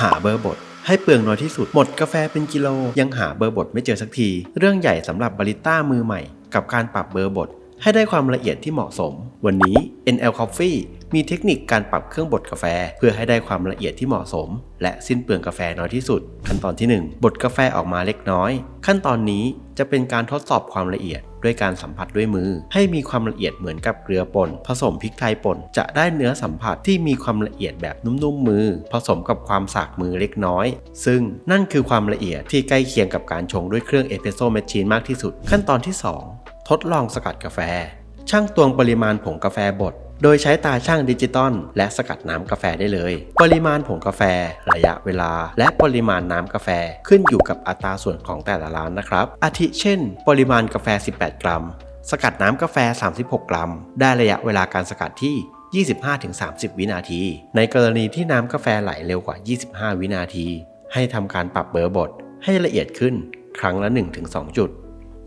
หาเบอร์บดให้เปลืองน้อยที่สุด หมดกาแฟเป็นกิโล ยังหาเบอร์บดไม่เจอสักที เรื่องใหญ่สำหรับบาริต้ามือใหม่ กับการปรับเบอร์บดให้ได้ความละเอียดที่เหมาะสม วันนี้ NL Coffee มีเทคนิคการปรับเครื่องบดกาแฟ เพื่อให้ได้ความละเอียดที่เหมาะสม และสิ้นเปลืองกาแฟน้อยที่สุด ขั้นตอนที่ 1 บดกาแฟออกมาเล็กน้อย ขั้นตอนนี้จะเป็นการทดสอบความละเอียด ด้วยการสัมผัสด้วยมือ ให้มีความละเอียดเหมือนกับเกลือป่น ผสมพริกไทยป่น จะได้เนื้อสัมผัสที่มีความละเอียดแบบนุ่มๆมือ ผสมกับความสากมือเล็กน้อย ซึ่งนั่นคือความละเอียดที่ใกล้เคียงกับการชงด้วยเครื่องเอสเปรสโซ่แมชชีนมากที่สุด ขั้นตอนที่ 2 ทดลองสกัดกาแฟ ช่างตวงปริมาณผงกาแฟบด โดยใช้ตาช่างดิจิตอลและสกัดน้ำกาแฟได้เลย ปริมาณผงกาแฟ ระยะเวลา และปริมาณน้ำกาแฟขึ้นอยู่กับอัตราส่วนของแต่ละร้านนะครับ อาทิเช่น ปริมาณกาแฟ 18 กรัม สกัดน้ำกาแฟ 36 กรัม ได้ระยะเวลาการสกัดที่25-30 วินาที ในกรณีที่น้ำกาแฟไหลเร็วกว่า 25 วินาที ให้ทำการปรับเบอร์บดให้ละเอียดขึ้น ครั้งละ 1-2 จุด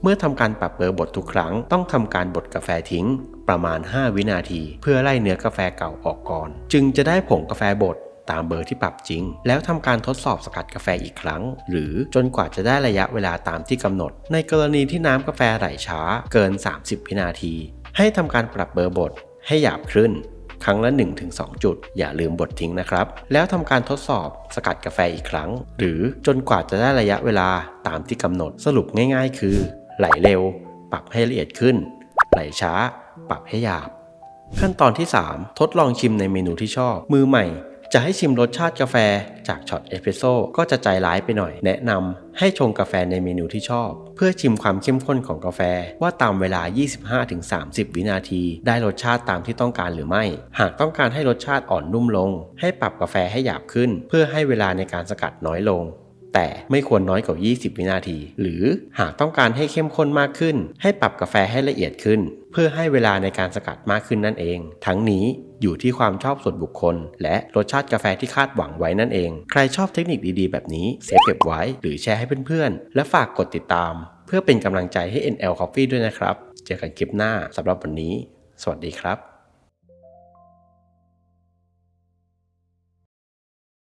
เมื่อทำการปรับเบอร์บดทุกครั้ง ต้องทำการบดกาแฟทิ้ง ประมาณ 5 วินาที เพื่อไล่เนื้อกาแฟเก่าออกก่อน จึงจะได้ผงกาแฟบดตามเบอร์ที่ปรับจริง แล้วทำการทดสอบสกัดกาแฟอีกครั้ง หรือจนกว่าจะได้ระยะเวลาตามที่กำหนด ในกรณีที่น้ำกาแฟไหลช้าเกิน 30 วินาที ให้ทำการปรับเบอร์บดให้หยาบขึ้น ครั้งละ 1-2 จุด อย่าลืมบดทิ้งนะครับ แล้วทำการทดสอบสกัดกาแฟอีกครั้ง หรือจนกว่าจะได้ระยะเวลาตามที่กำหนดสรุปง่าย ๆ คือ ไหลเร็ว ปรับให้ละเอียดขึ้น ไหลช้า ปรับให้หยาบ ขั้นตอนที่ 3 ทดลองชิมในเมนูที่ชอบ มือใหม่ จะให้ชิมรสชาติกาแฟจากช็อตเอสเปรสโซ่ก็จะใจร้ายไปหน่อย แนะนำให้ชงกาแฟในเมนูที่ชอบ เพื่อชิมความเข้มข้นของกาแฟว่าตามเวลา 25-30 วินาที ได้รสชาติตามที่ต้องการหรือไม่ หากต้องการให้รสชาติอ่อนนุ่มลง ให้ปรับกาแฟให้หยาบขึ้น เพื่อให้เวลาในการสกัดน้อยลง แต่ไม่ควรน้อยกว่า 20 วินาที หรือหากต้องการให้เข้มข้นมากขึ้น ให้ปรับกาแฟให้ละเอียดขึ้น เพื่อให้เวลาในการสกัดมากขึ้นนั่นเอง ทั้งนี้อยู่ที่ความชอบส่วนบุคคล และรสชาติกาแฟที่คาดหวังไว้นั่นเอง ใครชอบเทคนิคดีๆ แบบนี้เซฟเก็บไว้หรือแชร์ให้เพื่อนๆ และฝากกดติดตาม เพื่อเป็นกำลังใจให้ NL Coffee ด้วยนะครับ เจอกันคลิปหน้าสำหรับวันนี้ สวัสดีครับ